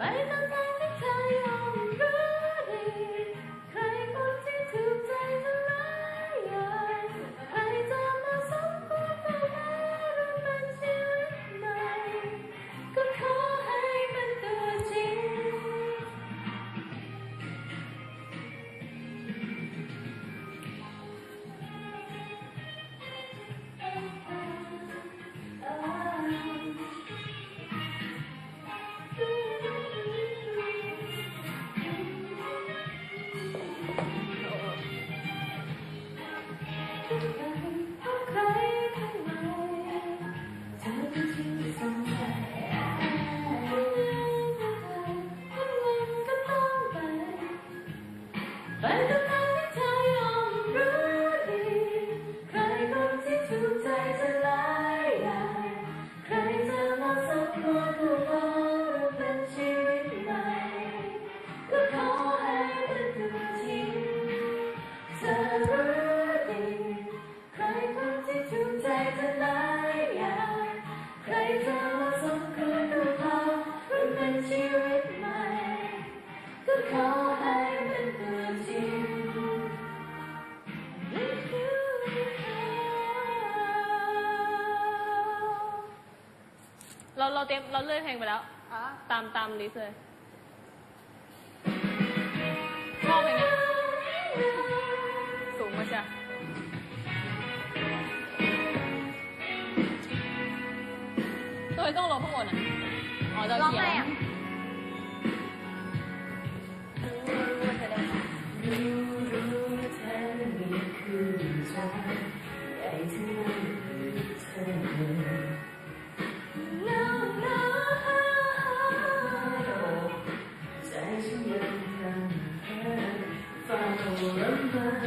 ¿Vale? เตรีมเราเลื่อนเพลงไปแล้ว ตามตามลิสเลย Thank you.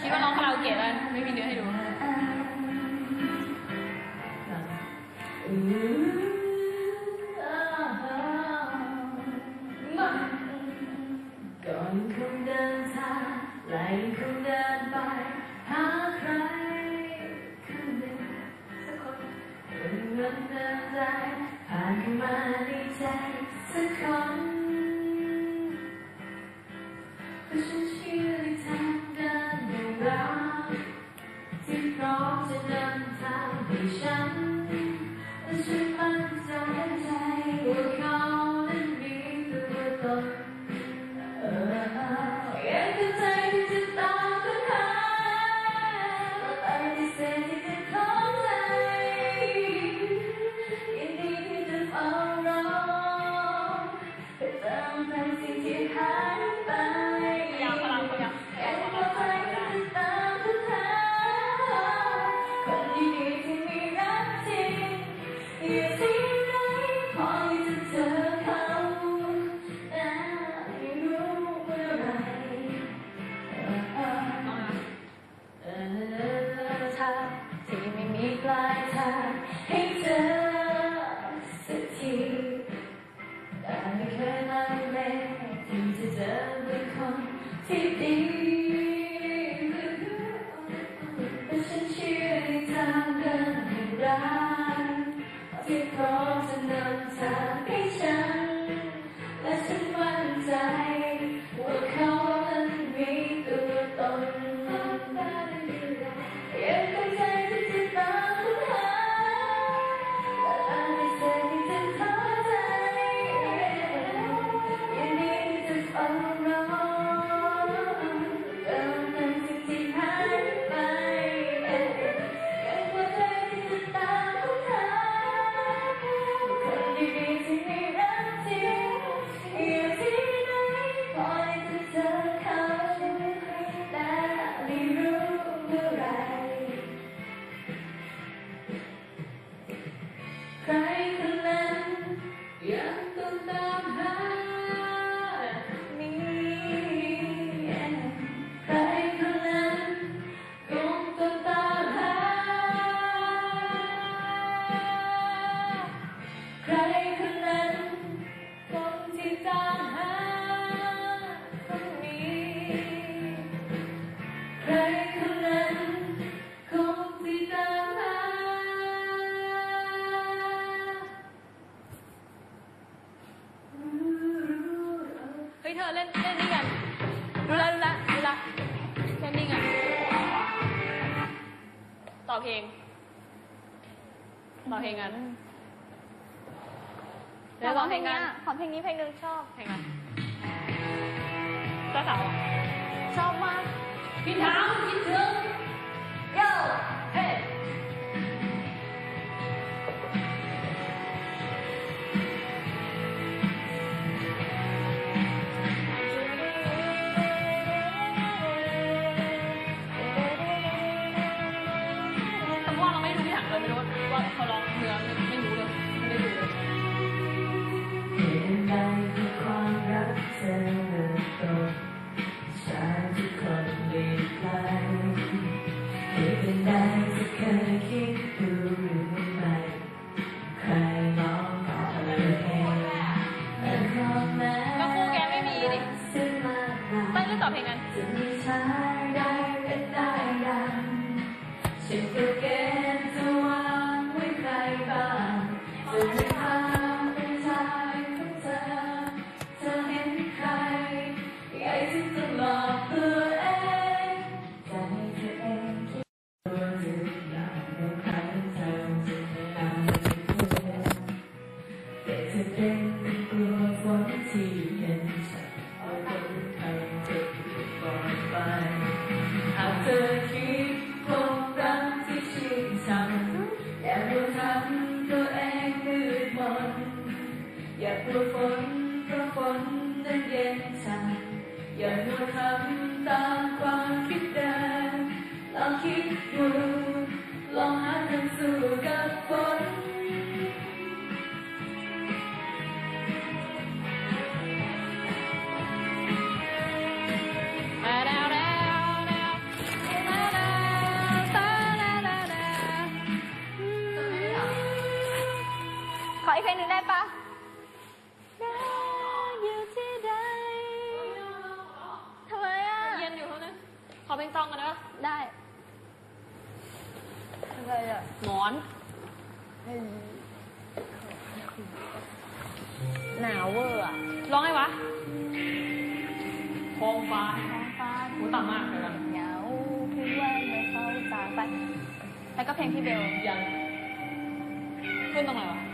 คิดว่าร้องคาราโอเกะแล้วไม่มีเนื้อให้ดูาเกินให้รักที่พร้อมจะ ยวร้องเพลงนั้นขอเพลงนี้เพลงหนึงชอบเพลงอะไรจ้าสาวชอบมากพี่ถามคินถึงโย่เฮ้แต่พวกเราไม่รู้ที่หลังเลยไม่รู้ว่าเขาร้องเนื้อ แะเย็นใจอย่ามัวทำตามความคิดเดิมลองคิดดูลองหาทางสู้กับฝน เพลงตองกันนะได้อะไรอะหมอน หนาวเวอร์อะร้องไงวะท้องฟ้าท้องฟ้าหูต่ำมากเลยนะเหงาพูดว่าเมื่อเขาตาไป แล้วก็เพลงพี่เบลยังขึ้นตรงไหนวะ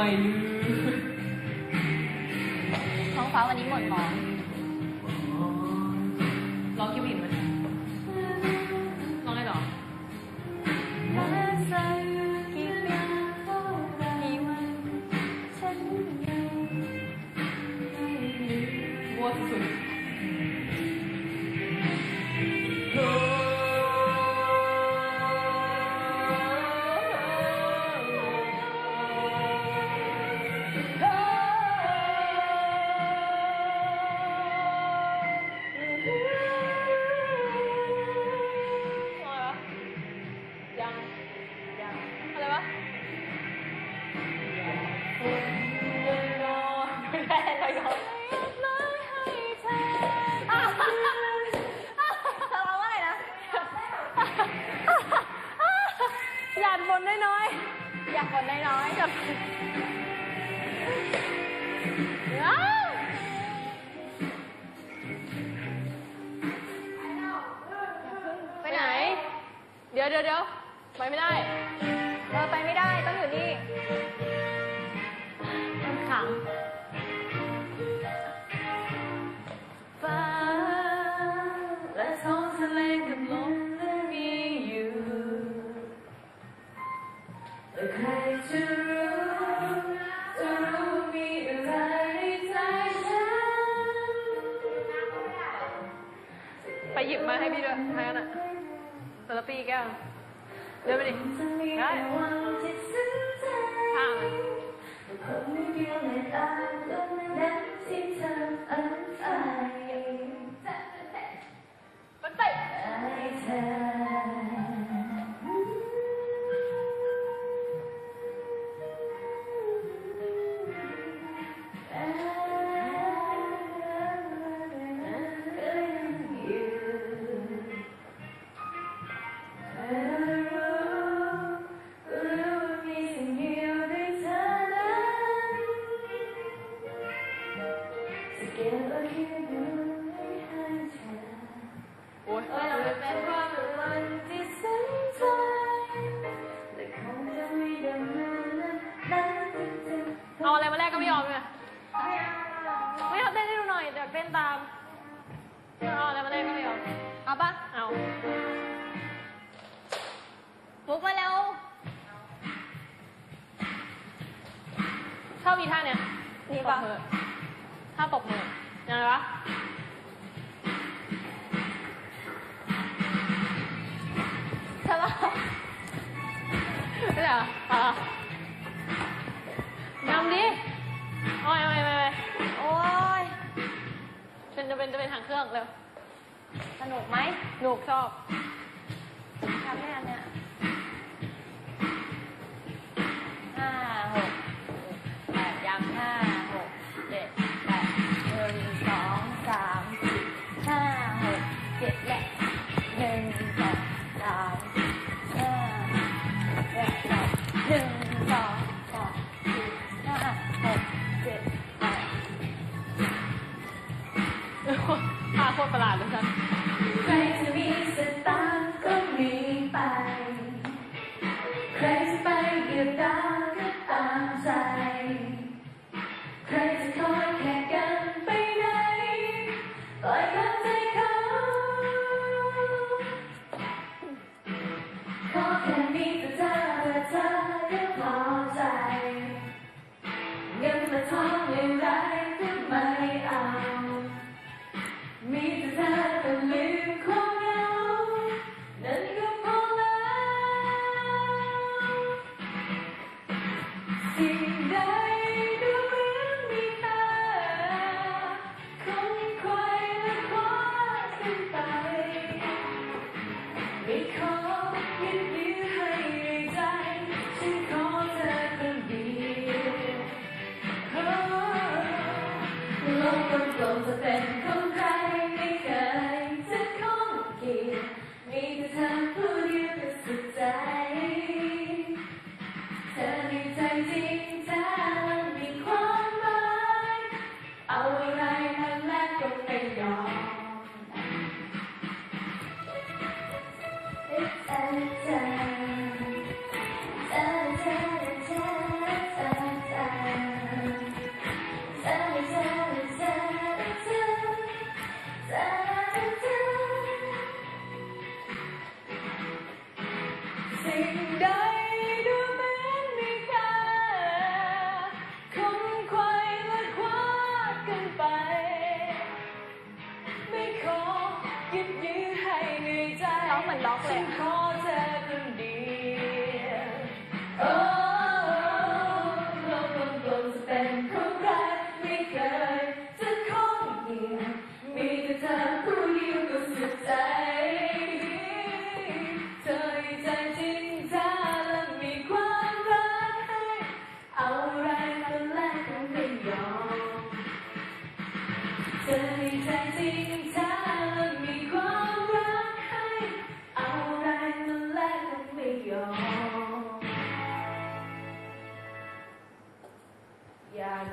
ไม่ลืมท้องฟ้าวันนี้หมดหมองร้องคิวบินมันร้องได้หรอบัวสุด da da da. go. Nobody. Got it. นำดิโอ้ยโอ้ยโอ้ยโอ้ยเป็นจะเป็นจะเป็นหางเครื่องเร็วสนุกไหมสนุกชอบ complete Yes.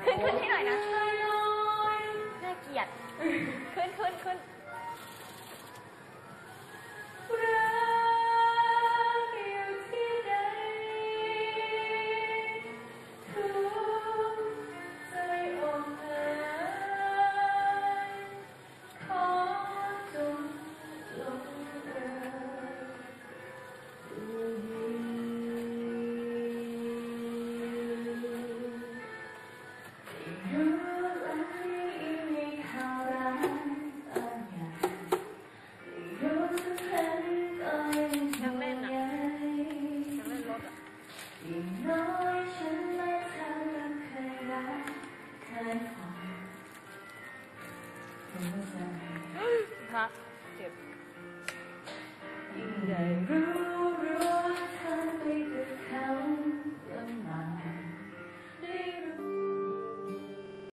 ขึ้นขึ้นให้หน่อยนะน่าเกลียด ขึ้นขึ้นขึ้น